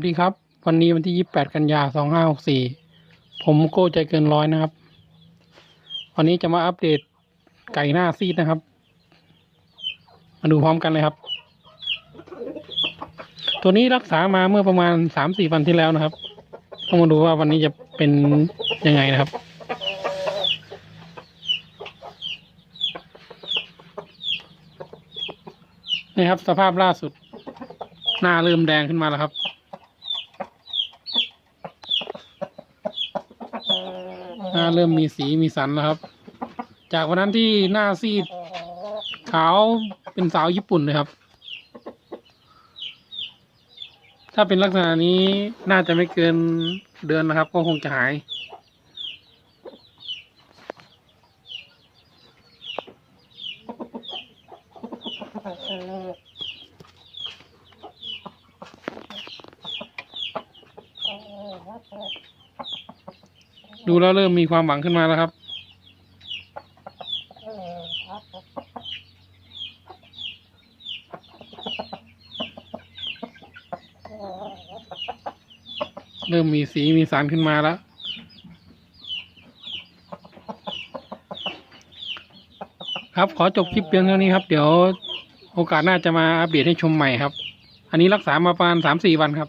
วัสดีครับ วันนี้วันที่ 28 กันยา 2564 ผมโก้ใจเกินร้อยนะครับ วันนี้จะมาอัปเดตไก่หน้าซีดนะครับ มาดูพร้อมกันเลยครับ ตัวนี้รักษามาเมื่อประมาณ 3-4 วันที่แล้วนะครับ ต้องมาดูว่าวันนี้จะเป็นยังไงนะครับนี่ครับ สภาพล่าสุด หน้าเริ่มแดงขึ้นมาแล้วครับ หน้าเริ่มมีสีมีสันแล้วครับ จากวันนั้นที่หน้าซีดขาวเป็นสาวญี่ปุ่นเลยครับ ถ้าเป็นลักษณะนี้น่าจะไม่เกินเดือนนะครับ ก็คงจะหาย ดูแล้วเริ่มมีความหวังขึ้นมาแล้วครับ เริ่มมีสีมีสารขึ้นมาแล้ว ครับขอจบคลิปเพียงเท่านี้ครับ เดี๋ยวโอกาสหน้าจะมาอัปเดตให้ชมใหม่ครับ อันนี้รักษามาประมาณสามสี่วันครับ